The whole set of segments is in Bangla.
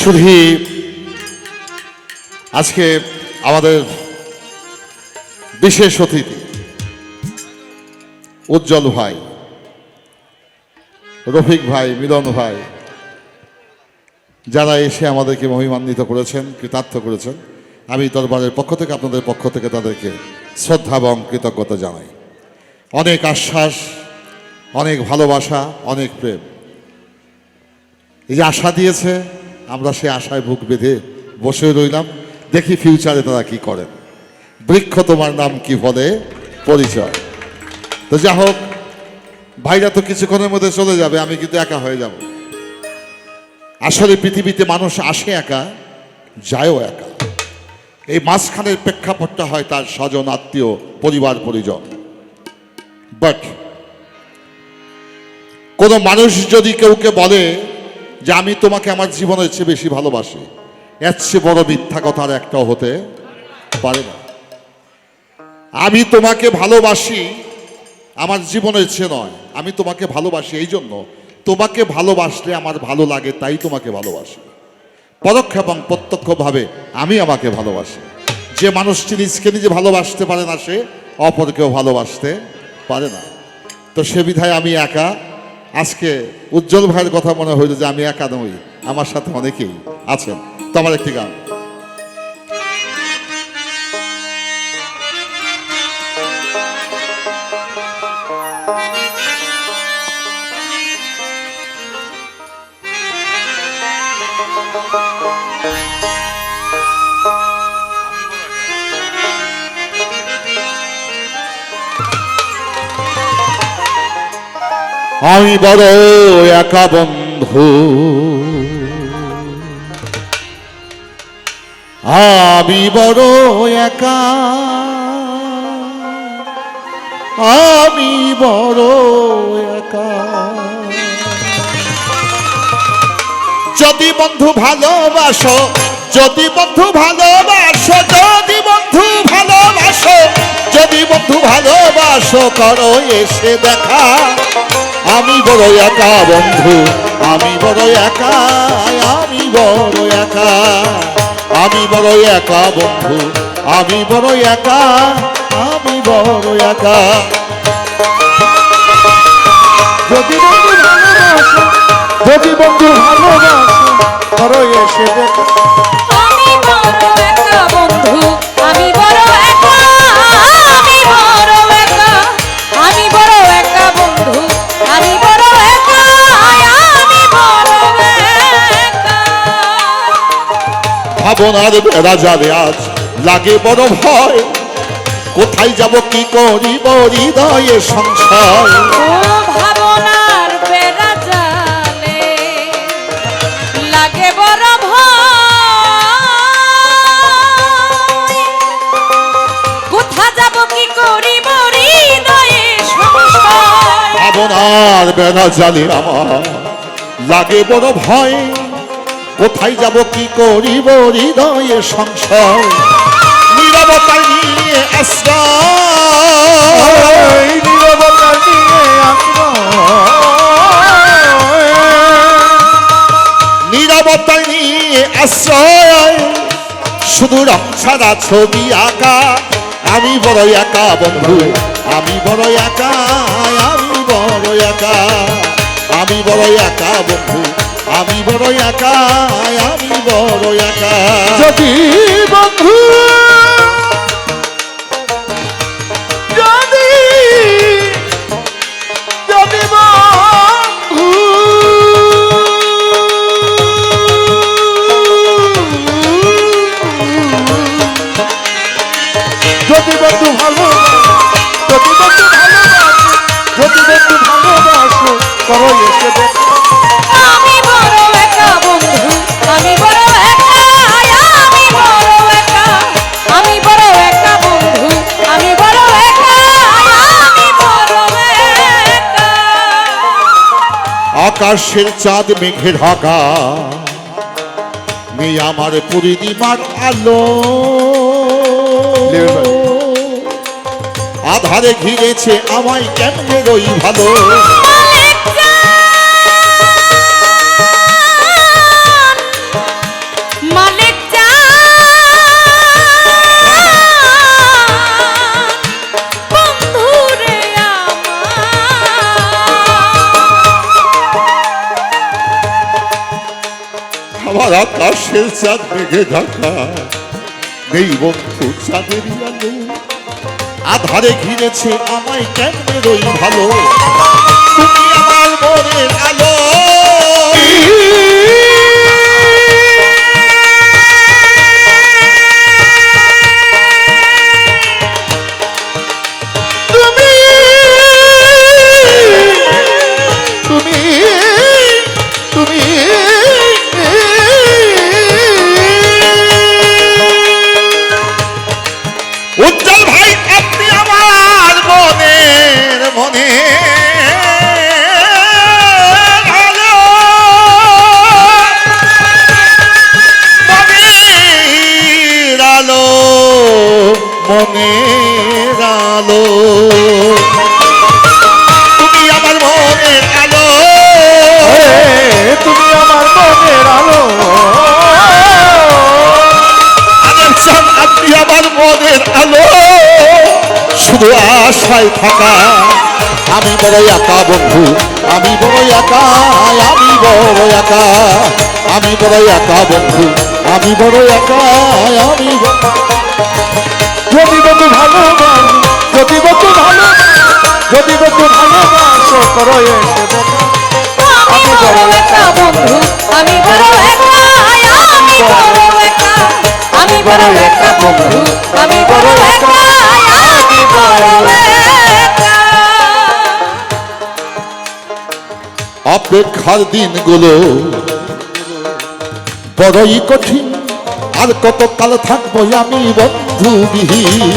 শুধু আজকে আমাদের বিশেষ অতিথি উজ্জ্বল ভাই, রফিক ভাই, মিলন ভাই, যারা এসে আমাদেরকে মহিমান্বিত করেছেন, কৃতার্থ করেছেন, আমি দরবারের পক্ষ থেকে, আপনাদের পক্ষ থেকে তাদেরকে শ্রদ্ধা এবং কৃতজ্ঞতা জানাই। অনেক আশ্বাস, অনেক ভালোবাসা, অনেক প্রেম। এই যে আশা দিয়েছে, আমরা সে আশায় বুক বেঁধে বসে রইলাম। দেখি ফিউচারে তারা কি করেন। বৃক্ষ তোমার নাম কি বলে? পরিচয়। তো যা হোক, ভাইরা তো কিছুক্ষণের মধ্যে চলে যাবে, আমি কিন্তু একা হয়ে যাব। আসলে পৃথিবীতে মানুষ আসে একা, যায়ও একা। এই মাঝখানের প্রেক্ষাপটটা হয় তার স্বজন, আত্মীয়, পরিবার, পরিজন। বাট কোনো মানুষ যদি কেউকে বলে যে আমি তোমাকে আমার জীবনের চেয়ে বেশি ভালোবাসি। এর চেয়ে বড় মিথ্যা কথার একটাও হতে পারে না। আমি তোমাকে ভালোবাসি আমার জীবনের চেয়ে নয়। আমি তোমাকে ভালোবাসি এই জন্য তোমাকে ভালোবাসলে আমার ভালো লাগে, তাই তোমাকে ভালোবাসি। পরোক্ষ এবং প্রত্যক্ষভাবে আমি আমাকে ভালোবাসি। যে মানুষটি নিজকে নিজে ভালোবাসতে পারে না সে, অপরকেও ভালোবাসতে পারে না। তো সে বিধায় আমি একা আজকে উজ্জ্বল ভাইয়ের কথা মনে হইল যে আমি একা নই আমার সাথে অনেকেই আছেন। তোমার একটি গান। আমি বড় একা বন্ধু। আমি বড় একা। আমি বড় একা। যদি বন্ধু ভালোবাসো, যদি বন্ধু ভালোবাসো, যদি বন্ধু ভালোবাসো, যদি বন্ধু ভালোবাসো, করো এসে দেখা। আমি বড় একা বন্ধু, আমি বড় একা, আমি বড় একা, আমি বড় একা বন্ধু, আমি বড় একা, আমি বড় একা। যদি বন্ধু ভালোবাসো, যদি বন্ধু ভালোবাসো করো এসে দেখো। ভাবনার বেড়া যাবে আজ লাগে বড় ভয় কোথায় যাব কি করিব হৃদয়ে যাব কি করিব সংশয়। ভাবনার বেড়া জালে আমার লাগে বড় ভয় কোথায় যাব কি করিব হৃদয়ে সংশয়? নিরবতা নিয়ে আশ্রয়। নীরবতা নিয়ে নিরবতা নিয়ে আশ্রয়। শুধু রং ছাড়া ছবি আঁকা। আমি বড় একা বন্ধু। আমি বড় একা আমি বড় একা। আমি বড় একা বন্ধু। আমি বড় একা আমি বড় একা যদি বন্ধু, যদি ভালো যদি বন্ধু ভালোবাসো, যদি বন্ধু ভালোবাসো, করো এসে দেখো। আকাশের চাঁদ মেঘে ঢাকা মেয়ে আমার পূর্ণিমার আলো। আধারে ঘিরেছে আমায় কেমনে রই ভালো? আকাশের চাঁদ মেঘে ঢাকা। নেই বন্ধু, চাঁদের আলো। আধারে ঘিরেছে আমায় কেমনে রই ভালো? তুমি আমার মনের আলো। আশায় থাকা আমি বড় একা বন্ধু আমি বড় একা আমি বড় একা আমি বড় একা বন্ধু আমি বড় একা আমি যদি বন্ধু ভালোবাসো যদি বন্ধু ভালো যদি বন্ধু ভালোবাসো করো এসে আমি বড় একা বন্ধু আমি বড় একা আমি বড় একা আমি বড় একা বন্ধু আমি অপেক্ষার দিনগুলো। বড়ই কঠিন আর কত কাল থাকব আমি বন্ধু বিহীন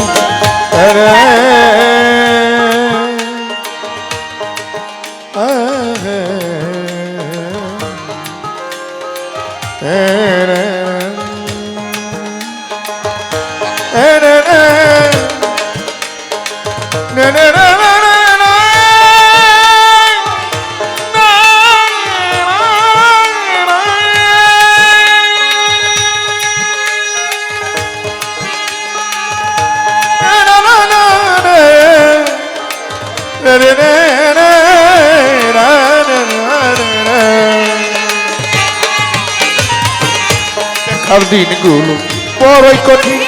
দিনগুলো বড়ই কঠিন।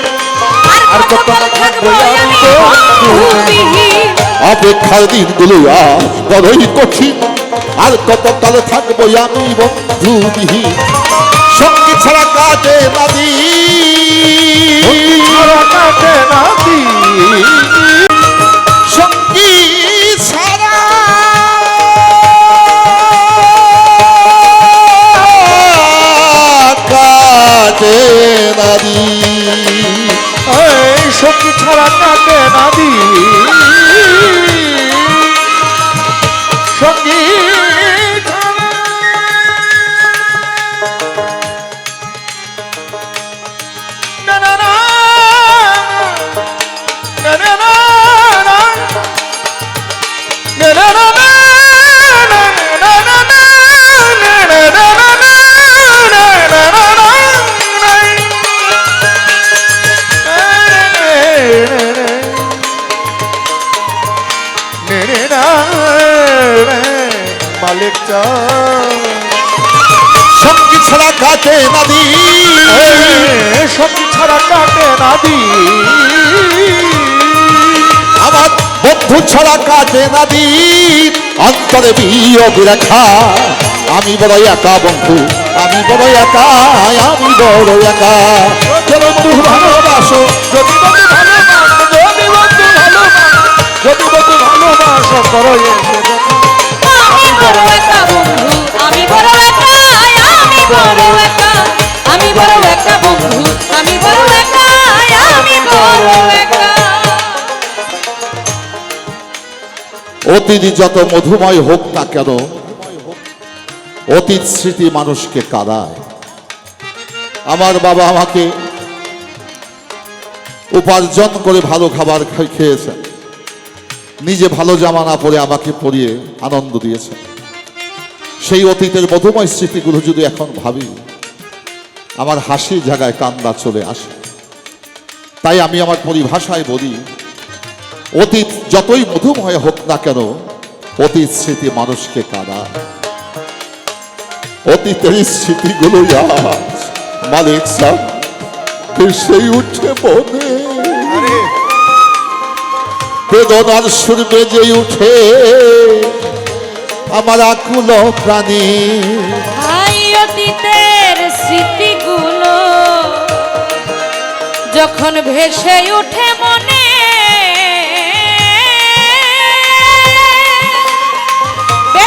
আর কত কাল থাকব আমি বন্ধুবিহীন অপেক্ষার দিনগুলো আজ বড়ই কঠিন। আর কত কাল থাকব আমি বন্ধু সঙ্গে সঙ্গী ছাড়া কাজে নদী কাজে নদী সত্যি ছাড়া কাটে না দি। আমার বন্ধু ছাড়া কাজে না দিন অন্তরে বিয়োগ রেখা। আমি বড় একা বন্ধু, আমি বড় একা, আমি বড় একা। ভালোবাসো, যদি বন্ধু ভালোবাসো, যদি বন্ধু ভালোবাসো, যদি বন্ধু ভালোবাসো, করো অতীত যত মধুময় হোক না কেন? অতীত স্মৃতি মানুষকে কাঁদায়। আমার বাবা আমাকে উপার্জন করে ভালো খাবার খেয়েছেন। নিজে ভালো জামা না পরে আমাকে পরিয়ে আনন্দ দিয়েছেন। সেই অতীতের মধুময় স্মৃতিগুলো যদি এখন ভাবি, আমার হাসির জায়গায় কান্দা চলে আসে। তাই আমি আমার পরিভাষায় বলি অতীত যতই মধুময় হোক না কেন অতীত স্মৃতি মানুষকে কাঁদা অতীতের স্মৃতিগুলো আজ মালিক সাহ সেই উঠে মনে বেদনার সুর বেজে উঠে আমার আকুল প্রাণী। অতীতের স্মৃতিগুলো যখন ভেসে ওঠে মনে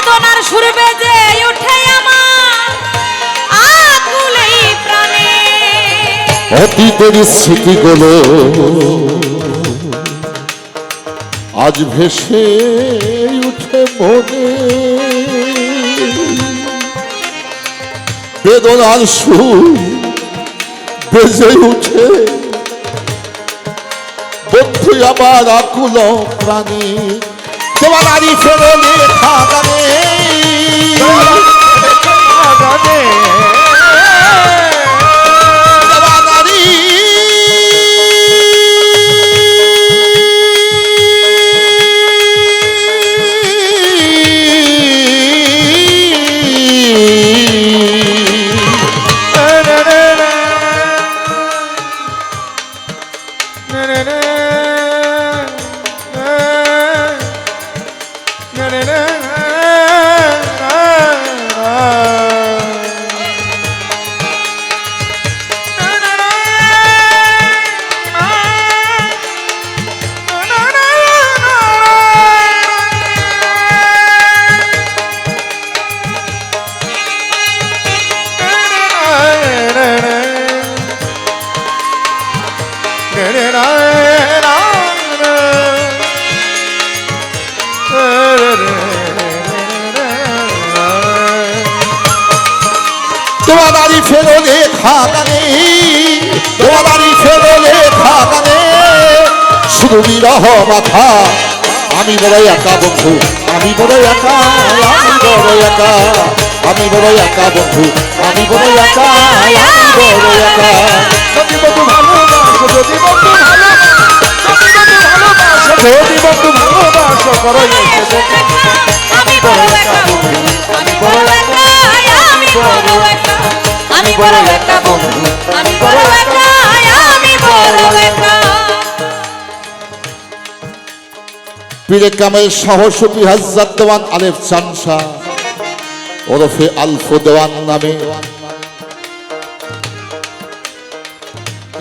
বেদনার সুর বেজে ওঠে আমার আজ ভেসে উঠে মনে বেদনার সুর বেজে উঠে। বন্ধু আমার আকুল প্রাণী, তোমার আরি ফেরো মাথা আমি বড় একা বন্ধু আমি বড় একা আমি বড় একা আমি বড় একা বন্ধু আমি বড় একা আমি বড় একা যদি বন্ধু ভালোবাসো যদি বন্ধু ভালোবাসো যদি বন্ধু ভালোবাসো করো। আমি বড় একা বন্ধু আমি বড় একা আমি বড় একা আমি বড় একা বন্ধু আমি বড় একা আমি বড় একা পীরে কামের সাহসী হাজার দেওয়ান আলেফ চানসা ওরফে আলফো দেওয়ান নামে।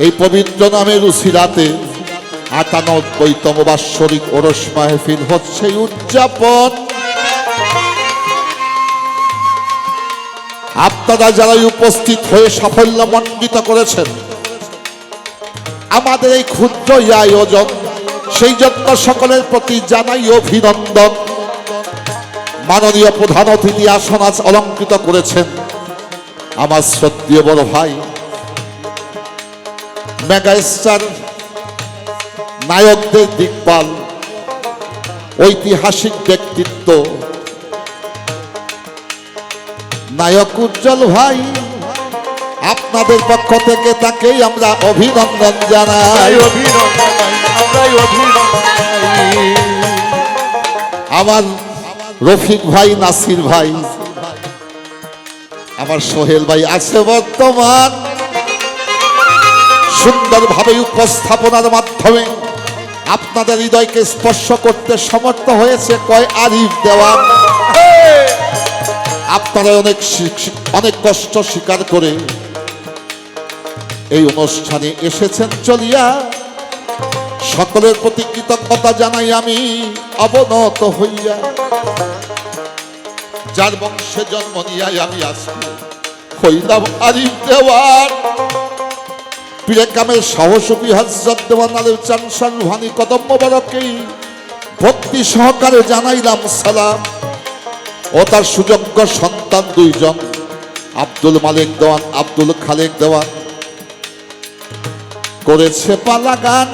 এই পবিত্র নামে রুসিরাতে আটানব্বইতম বাৎসরিক ওরস মাহফিল হচ্ছে উদযাপন। আপনারা যারা উপস্থিত হয়ে সাফল্য মণ্ডিত করেছেন, আমাদের এই ক্ষুদ্র আয়োজন সেই জন্য সকলের প্রতি জানাই অভিনন্দন। মাননীয় প্রধান অতিথি আসন আজ অলঙ্কৃত করেছেন আমার শ্রদ্ধীয় বড় ভাই, মেগাস্টার, নায়কদের দিকপাল, ঐতিহাসিক ব্যক্তিত্ব, নায়ক উজ্জ্বল ভাই, আপনাদের পক্ষ থেকে তাকেই আমরা অভিনন্দন জানাই। অভিনন্দন। আমার রফিক ভাই, নাসির ভাই, আমার সোহেল ভাই আছে বর্তমান। সুন্দরভাবে উপস্থাপনার মাধ্যমে আপনাদের হৃদয়কে স্পর্শ করতে সমর্থ হয়েছে কয় আরিফ দেওয়া আপনারা অনেক অনেক কষ্ট স্বীকার করে এই অনুষ্ঠানে এসেছেন। চলিয়া সকলের প্রতি কৃতজ্ঞতা জানাই আমি, অবনত হইয়া। যার বংশে জন্ম নিয়াই আমি আসি হইলাম আরিফ দেওয়ার। পিরেকামের সাহসী হজরত দেওয়ান আলের চানসান ভানি কদম মোবারকেই ভক্তি সহকারে জানাইলাম সালাম। ও তার সুযোগ্য সন্তান দুইজন, আব্দুল মালিক দেওয়ান, আব্দুল খালেক দেওয়ান। করেছে পালা গান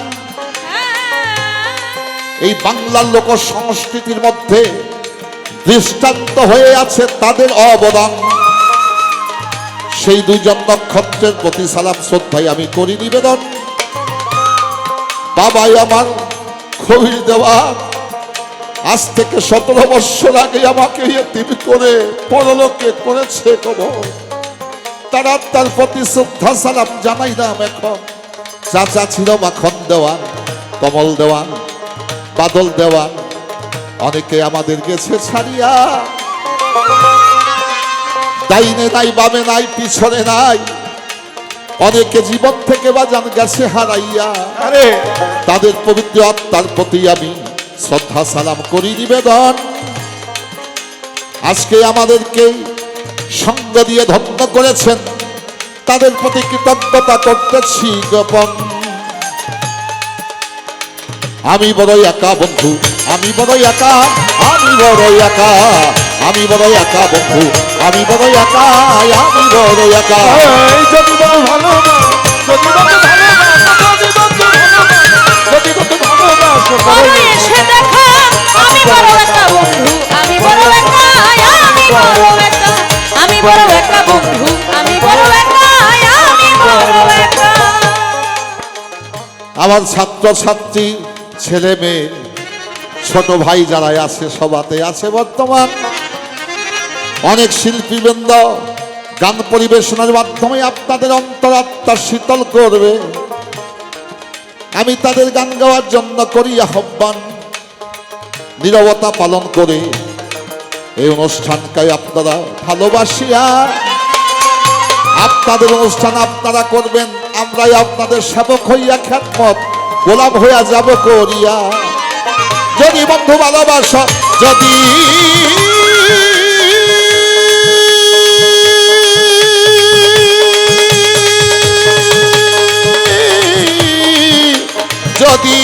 এই বাংলার লোক সংস্কৃতির মধ্যে দৃষ্টান্ত হয়ে আছে তাদের অবদান। সেই দুইজন নক্ষত্রের প্রতি সালাম শ্রদ্ধাই আমি করি নিবেদন। বাবাই আমার খবির দেওয়া। আজ থেকে সতেরো বৎসর আগে আমাকে তিনি করে পরলোকে করেছে কবর তারা তার প্রতি শ্রদ্ধা, সালাম জানাইলাম এখন। চাচা ছিল মাখন দেওয়ান, কমল দেওয়ান। বাদল দেওয়া। অনেকে আমাদের গেছে ছাড়িয়া ডাইনে নাই বামে নাই পিছনে নাই। অনেকে জীবন থেকে বাজান গেছে হারাইয়া। আরে। তাদের পবিত্র আত্মার প্রতি আমি শ্রদ্ধা সালাম করি নিবেদন। আজকে আমাদেরকে সঙ্গ দিয়ে ধন্য করেছেন। তাদের প্রতি কৃতজ্ঞতা করতেছি গোপন। আমি বড় একা বন্ধু আমি বড় একা আমি বড় একা আমি বড় একা বন্ধু আমি বড় একা আমি বড় একা। যদি আমি বড় একা বন্ধু আমি বড় একা আমি বড় একা আমি বড় একা বন্ধু আমি বড় একা আমি বড় একা। আমার ছাত্র ছাত্রী ছেলে মেয়ে, ছোট ভাই যারা আছে, সবাতে আছে বর্তমান। অনেক শিল্পীবৃন্দ গান পরিবেশনের মাধ্যমে আপনাদের অন্তরাত্মা শীতল করবে। আমি তাদের গান গাওয়ার জন্য করি আহ্বান, নিরবতা পালন করে। এই অনুষ্ঠানকে আপনারা ভালোবাসিয়া, আপনাদের অনুষ্ঠান আপনারা করবেন, আমরাই আপনাদের সেবক হইয়া খ্যাতমত গোলাপ হইয়া যাব করিয়া। যদি বন্ধু ভালোবাস যদি। যদি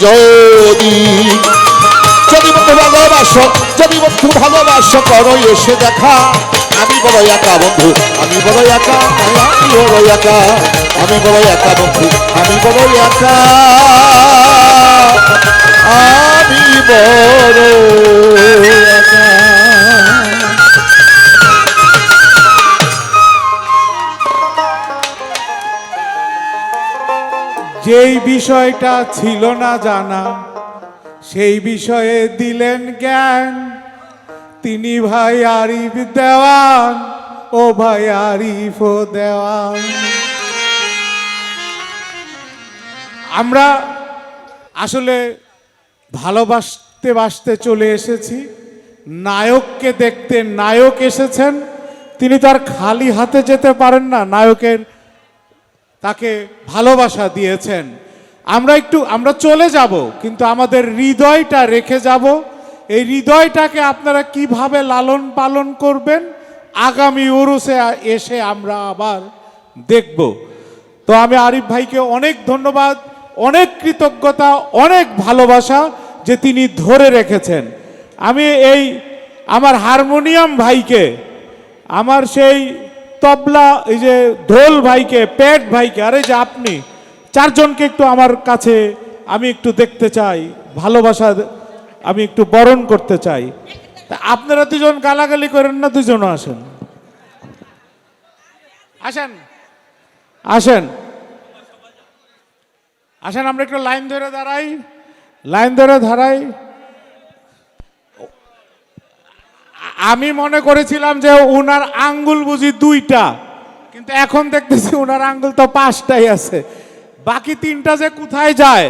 যদি। যদি বন্ধু ভালোবাসো যদি বন্ধু ভালোবাসো করো, এসে দেখা। আমি বড় একা বন্ধু, আমি বড় একা, আমি বড় একা। আমি বড় একা বন্ধু, আমি বড় একা আমি বড় যেই বিষয়টা ছিল না জানা, সেই বিষয়ে দিলেন জ্ঞান। তিনি ভাই আরিফ দেওয়ান, ও ভাই আরিফ দেওয়ান। আমরা আসলে ভালোবাসতে বাসতে চলে এসেছি। নায়ককে দেখতে নায়ক এসেছেন। তিনি তার খালি হাতে যেতে পারেন না, নায়কের তাকে ভালোবাসা দিয়েছেন। আমরা একটু, আমরা চলে যাব, কিন্তু আমাদের হৃদয়টা রেখে যাব। এই হৃদয়টাকে আপনারা কীভাবে লালন পালন করবেন, আগামী উরুসে এসে আমরা আবার দেখব। তো আমি আরিফ ভাইকে অনেক ধন্যবাদ। অনেক কৃতজ্ঞতা, অনেক ভালোবাসা যে তিনি ধরে রেখেছেন। আমি এই আমার হারমোনিয়াম ভাইকে, আমার সেই তবলা, এই যে ঢোল ভাইকে, পেট ভাইকে, আরে যে আপনি চারজনকে একটু আমার কাছে আমি একটু দেখতে চাই, ভালোবাসা আমি একটু বরণ করতে চাই। তা আপনারা দুজন গালাগালি করেন না, দুজনও আসেন। আসেন আসেন। আসেন, আমরা একটু লাইন ধরে দাঁড়াই। লাইন ধরে দাঁড়াই। আমি মনে করেছিলাম যে ওনার আঙ্গুল বুঝি দুইটা, কিন্তু এখন দেখতেছি ওনার আঙ্গুল তো পাঁচটাই আছে। বাকি তিনটা যে কোথায় যায়?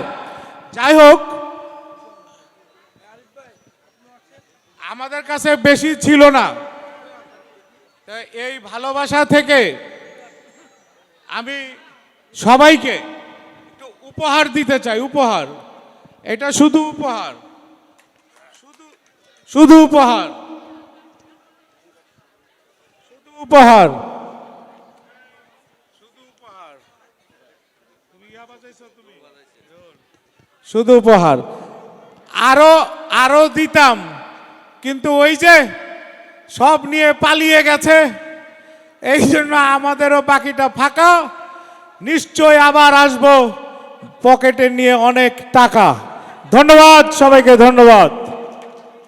যাই হোক, আমাদের কাছে বেশি ছিল না। এই ভালোবাসা থেকে আমি সবাইকে উপহার দিতে চাই উপহার। এটা শুধু উপহার। শুধু শুধু উপহার। শুধু উপহার। শুধু উপহার। তুমি তুমি? শুধু উপহার। আরও আরও দিতাম। কিন্তু ওই যে সব নিয়ে পালিয়ে গেছে এই জন্য আমাদেরও বাকিটা ফাঁকা। নিশ্চয় আবার আসব। পকেটে নিয়ে অনেক টাকা। ধন্যবাদ সবাইকে ধন্যবাদ।